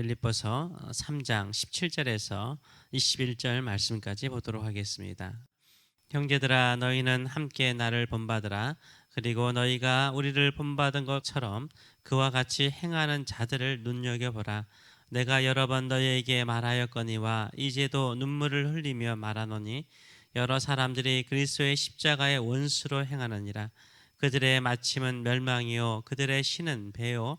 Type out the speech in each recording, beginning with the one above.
빌립보서 3장 17절에서 21절 말씀까지 보도록 하겠습니다. 형제들아 너희는 함께 나를 본받으라. 그리고 너희가 우리를 본받은 것처럼 그와 같이 행하는 자들을 눈여겨보라. 내가 여러 번 너희에게 말하였거니와 이제도 눈물을 흘리며 말하노니 여러 사람들이 그리스도의 십자가의 원수로 행하느니라. 그들의 마침은 멸망이요 그들의 신은 배요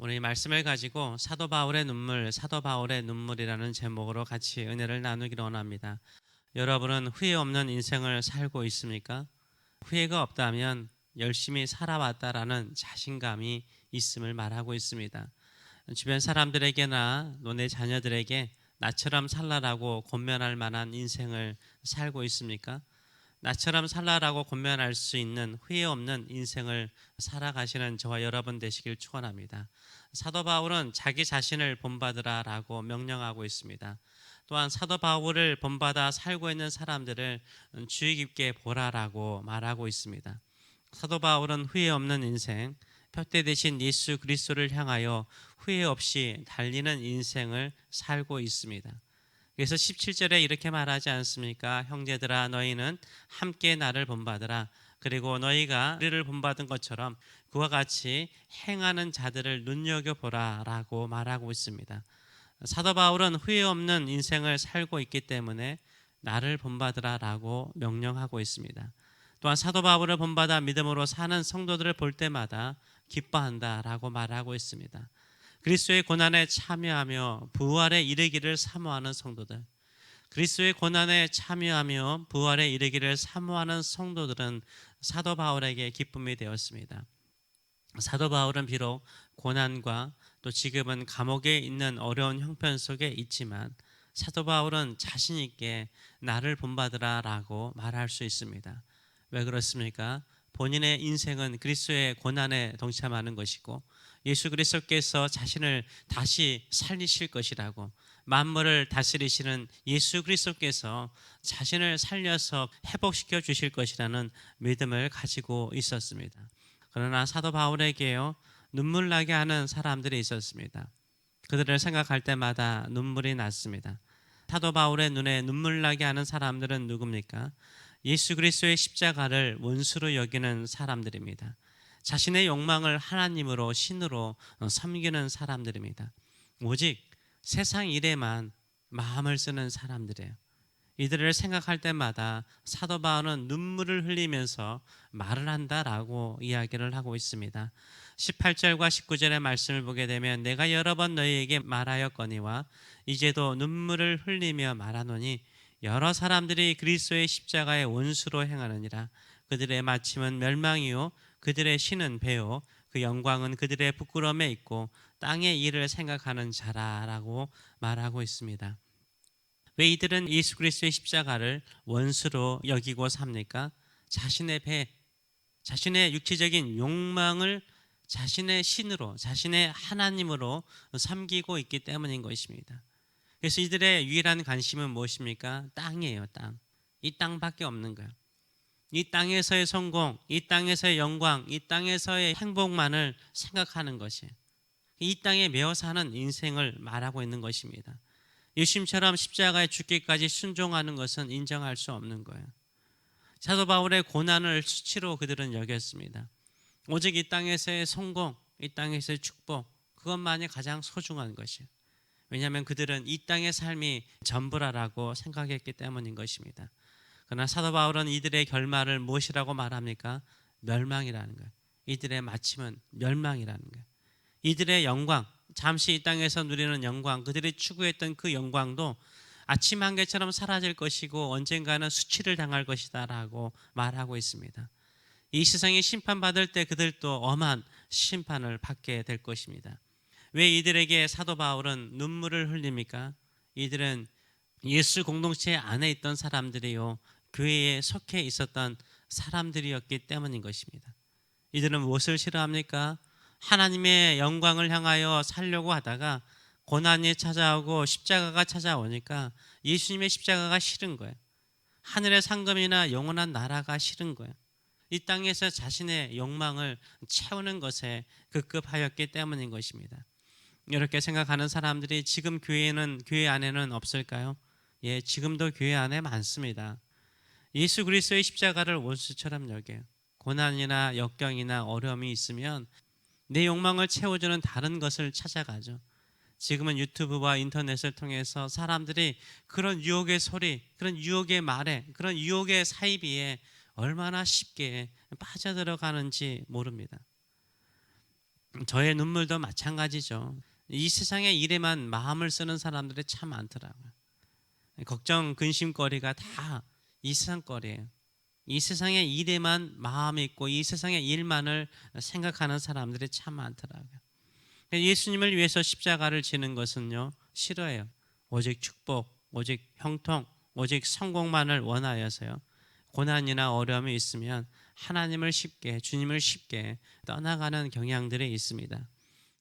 오늘 이 말씀을 가지고 사도 바울의 눈물, 사도 바울의 눈물이라는 제목으로 같이 은혜를 나누기를 원합니다. 여러분은 후회 없는 인생을 살고 있습니까? 후회가 없다면 열심히 살아왔다라는 자신감이 있음을 말하고 있습니다. 주변 사람들에게나 너네 자녀들에게 나처럼 살라라고 권면할 만한 인생을 살고 있습니까? 나처럼 살라라고 권면할 수 있는 후회 없는 인생을 살아가시는 저와 여러분 되시길 축원합니다. 사도 바울은 자기 자신을 본받으라라고 명령하고 있습니다. 또한 사도 바울을 본받아 살고 있는 사람들을 주의 깊게 보라라고 말하고 있습니다. 사도 바울은 후회 없는 인생, 표대 대신 예수 그리스도를 향하여 후회 없이 달리는 인생을 살고 있습니다. 그래서 17절에 이렇게 말하지 않습니까? 형제들아 너희는 함께 나를 본받으라. 그리고 너희가 우리를 본받은 것처럼 그와 같이 행하는 자들을 눈여겨 보라라고 말하고 있습니다. 사도 바울은 후회 없는 인생을 살고 있기 때문에 나를 본받으라라고 명령하고 있습니다. 또한 사도 바울을 본받아 믿음으로 사는 성도들을 볼 때마다 기뻐한다라고 말하고 있습니다. 그리스도의 고난에 참여하며 부활에 이르기를 사모하는 성도들. 그리스도의 고난에 참여하며 부활에 이르기를 사모하는 성도들은 사도 바울에게 기쁨이 되었습니다. 사도 바울은 비록 고난과 또 지금은 감옥에 있는 어려운 형편 속에 있지만 사도 바울은 자신 있게 나를 본받으라라고 말할 수 있습니다. 왜 그렇습니까? 본인의 인생은 그리스도의 고난에 동참하는 것이고 예수 그리스도께서 자신을 다시 살리실 것이라고 만물을 다스리시는 예수 그리스도께서 자신을 살려서 회복시켜 주실 것이라는 믿음을 가지고 있었습니다. 그러나 사도 바울에게요 눈물 나게 하는 사람들이 있었습니다. 그들을 생각할 때마다 눈물이 났습니다. 사도 바울의 눈에 눈물 나게 하는 사람들은 누굽니까? 예수 그리스도의 십자가를 원수로 여기는 사람들입니다. 자신의 욕망을 하나님으로 신으로 섬기는 사람들입니다. 오직 세상 일에만 마음을 쓰는 사람들이에요. 이들을 생각할 때마다 사도 바울은 눈물을 흘리면서 말을 한다라고 이야기를 하고 있습니다. 18절과 19절의 말씀을 보게 되면 내가 여러 번 너희에게 말하였거니와 이제도 눈물을 흘리며 말하노니 여러 사람들이 그리스도의 십자가의 원수로 행하느니라 그들의 마침은 멸망이요 그들의 신은 배요 그 영광은 그들의 부끄러움에 있고 땅의 일을 생각하는 자라라고 말하고 있습니다. 왜 이들은 예수 그리스도의 십자가를 원수로 여기고 삽니까? 자신의 배, 자신의 육체적인 욕망을 자신의 신으로, 자신의 하나님으로 삼기고 있기 때문인 것입니다. 그래서 이들의 유일한 관심은 무엇입니까? 땅이에요, 땅. 이 땅밖에 없는 거예요. 이 땅에서의 성공, 이 땅에서의 영광, 이 땅에서의 행복만을 생각하는 것이 이 땅에 매어 사는 인생을 말하고 있는 것입니다. 예수님처럼 십자가에 죽기까지 순종하는 것은 인정할 수 없는 거예요. 사도 바울의 고난을 수치로 그들은 여겼습니다. 오직 이 땅에서의 성공, 이 땅에서의 축복, 그것만이 가장 소중한 것이에요. 왜냐하면 그들은 이 땅의 삶이 전부라라고 생각했기 때문인 것입니다. 그러나 사도 바울은 이들의 결말을 무엇이라고 말합니까? 멸망이라는 거예요. 이들의 마침은 멸망이라는 거예요. 이들의 영광, 잠시 이 땅에서 누리는 영광, 그들이 추구했던 그 영광도 아침 한개처럼 사라질 것이고 언젠가는 수치를 당할 것이다라고 말하고 있습니다. 이 세상에 심판받을 때 그들도 엄한 심판을 받게 될 것입니다. 왜 이들에게 사도 바울은 눈물을 흘립니까? 이들은 예수 공동체 안에 있던 사람들이요 교회에 속해 있었던 사람들이었기 때문인 것입니다. 이들은 무엇을 싫어합니까? 하나님의 영광을 향하여 살려고 하다가 고난이 찾아오고 십자가가 찾아오니까 예수님의 십자가가 싫은 거예요. 하늘의 상금이나 영원한 나라가 싫은 거예요. 이 땅에서 자신의 욕망을 채우는 것에 급급하였기 때문인 것입니다. 이렇게 생각하는 사람들이 지금 교회는 교회 안에는 없을까요? 예, 지금도 교회 안에 많습니다. 예수 그리스도의 십자가를 원수처럼 여겨요. 고난이나 역경이나 어려움이 있으면 내 욕망을 채워주는 다른 것을 찾아가죠. 지금은 유튜브와 인터넷을 통해서 사람들이 그런 유혹의 소리, 그런 유혹의 말에, 그런 유혹의 사이비에 얼마나 쉽게 빠져들어가는지 모릅니다. 저의 눈물도 마찬가지죠. 이 세상의 일에만 마음을 쓰는 사람들이 참 많더라고요. 걱정, 근심거리가 다 이 세상 거리예요. 이 세상의 일에만 마음이 있고 이 세상의 일만을 생각하는 사람들이 참 많더라고요. 예수님을 위해서 십자가를 지는 것은요 싫어해요. 오직 축복, 오직 형통, 오직 성공만을 원하여서요. 고난이나 어려움이 있으면 하나님을 쉽게 주님을 쉽게 떠나가는 경향들이 있습니다.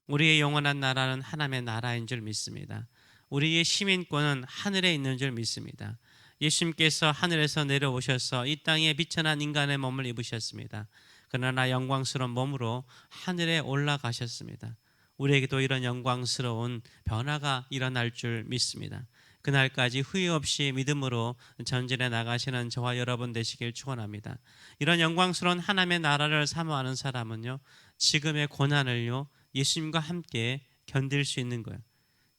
우리의 영원한 나라는 하나님의 나라인 줄 믿습니다. 우리의 시민권은 하늘에 있는 줄 믿습니다. 예수님께서 하늘에서 내려오셔서 이 땅에 비천한 인간의 몸을 입으셨습니다. 그러나 영광스러운 몸으로 하늘에 올라가셨습니다. 우리에게도 이런 영광스러운 변화가 일어날 줄 믿습니다. 그날까지 후회 없이 믿음으로 전진해 나가시는 저와 여러분 되시길 축원합니다. 이런 영광스러운 하나님의 나라를 사모하는 사람은요. 지금의 고난을요. 예수님과 함께 견딜 수 있는 거예요.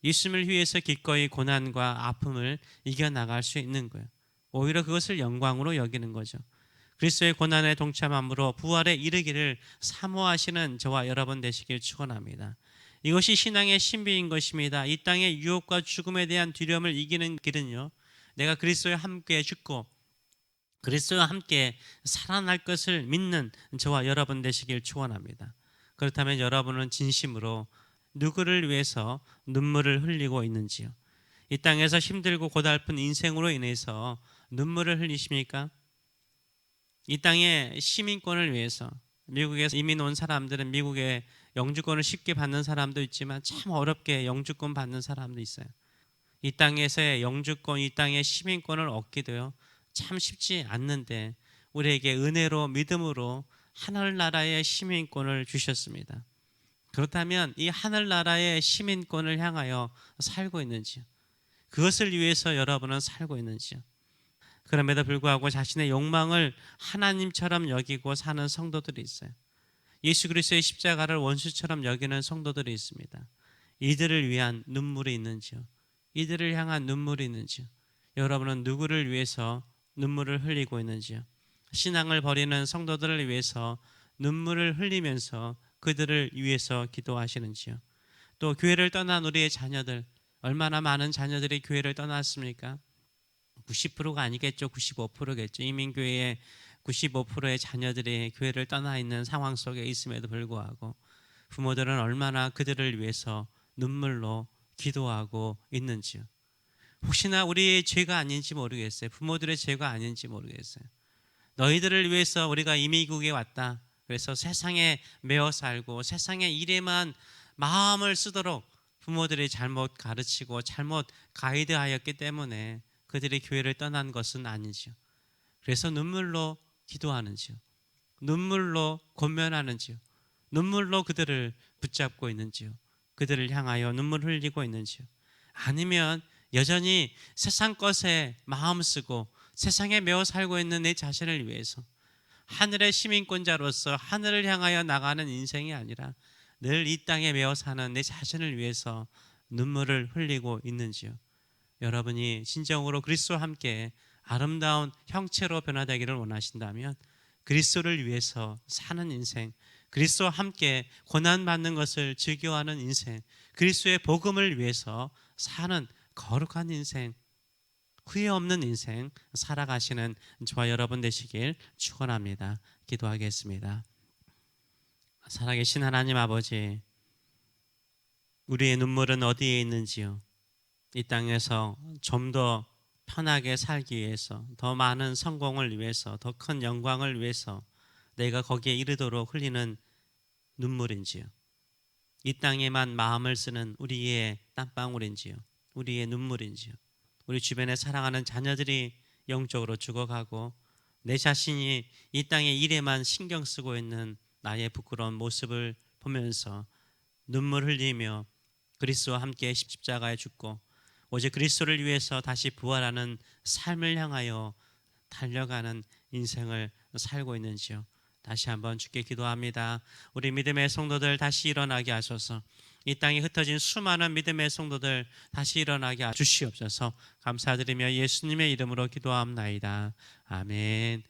예수님을 위해서 기꺼이 고난과 아픔을 이겨 나갈 수 있는 거예요. 오히려 그것을 영광으로 여기는 거죠. 그리스도의 고난에 동참함으로 부활에 이르기를 사모하시는 저와 여러분 되시길 축원합니다. 이것이 신앙의 신비인 것입니다. 이 땅의 유혹과 죽음에 대한 두려움을 이기는 길은요. 내가 그리스도와 함께 죽고 그리스도와 함께 살아날 것을 믿는 저와 여러분 되시길 축원합니다. 그렇다면 여러분은 진심으로 누구를 위해서 눈물을 흘리고 있는지요? 이 땅에서 힘들고 고달픈 인생으로 인해서 눈물을 흘리십니까? 이 땅의 시민권을 위해서 미국에서 이민 온 사람들은 미국의 영주권을 쉽게 받는 사람도 있지만 참 어렵게 영주권 받는 사람도 있어요. 이 땅에서의 영주권, 이 땅의 시민권을 얻기도요. 참 쉽지 않는데 우리에게 은혜로 믿음으로 하늘나라의 시민권을 주셨습니다. 그렇다면 이 하늘나라의 시민권을 향하여 살고 있는지요? 그것을 위해서 여러분은 살고 있는지요? 그럼에도 불구하고 자신의 욕망을 하나님처럼 여기고 사는 성도들이 있어요. 예수 그리스도의 십자가를 원수처럼 여기는 성도들이 있습니다. 이들을 위한 눈물이 있는지요? 이들을 향한 눈물이 있는지요? 여러분은 누구를 위해서 눈물을 흘리고 있는지요? 신앙을 버리는 성도들을 위해서 눈물을 흘리면서 그들을 위해서 기도하시는지요? 또 교회를 떠난 우리의 자녀들 얼마나 많은 자녀들이 교회를 떠났습니까? 90%가 아니겠죠. 95%겠죠. 이민교회의 95%의 자녀들이 교회를 떠나 있는 상황 속에 있음에도 불구하고 부모들은 얼마나 그들을 위해서 눈물로 기도하고 있는지요. 혹시나 우리의 죄가 아닌지 모르겠어요. 부모들의 죄가 아닌지 모르겠어요. 너희들을 위해서 우리가 이미국에 왔다. 그래서 세상에 매어 살고 세상의 일에만 마음을 쓰도록 부모들이 잘못 가르치고 잘못 가이드하였기 때문에 그들이 교회를 떠난 것은 아니죠. 그래서 눈물로 기도하는지요. 눈물로 권면하는지요. 눈물로 그들을 붙잡고 있는지요. 그들을 향하여 눈물 흘리고 있는지요. 아니면 여전히 세상 것에 마음 쓰고 세상에 매어 살고 있는 내 자신을 위해서 하늘의 시민권자로서 하늘을 향하여 나가는 인생이 아니라 늘 이 땅에 매어 사는 내 자신을 위해서 눈물을 흘리고 있는지요. 여러분이 진정으로 그리스도와 함께 아름다운 형체로 변화되기를 원하신다면 그리스도를 위해서 사는 인생, 그리스도와 함께 고난 받는 것을 즐겨하는 인생, 그리스도의 복음을 위해서 사는 거룩한 인생, 후회 없는 인생 살아가시는 저와 여러분 되시길 축원합니다. 기도하겠습니다. 살아계신 하나님 아버지, 우리의 눈물은 어디에 있는지요? 이 땅에서 좀 더 편하게 살기 위해서 더 많은 성공을 위해서 더 큰 영광을 위해서 내가 거기에 이르도록 흘리는 눈물인지요. 이 땅에만 마음을 쓰는 우리의 땀방울인지요. 우리의 눈물인지요. 우리 주변에 사랑하는 자녀들이 영적으로 죽어가고 내 자신이 이 땅의 일에만 신경 쓰고 있는 나의 부끄러운 모습을 보면서 눈물 흘리며 그리스도와 함께 십자가에 죽고 오직 그리스도를 위해서 다시 부활하는 삶을 향하여 달려가는 인생을 살고 있는지요. 다시 한번 주께 기도합니다. 우리 믿음의 성도들 다시 일어나게 하소서. 이 땅에 흩어진 수많은 믿음의 성도들 다시 일어나게 주시옵소서. 감사드리며 예수님의 이름으로 기도함나이다. 아멘.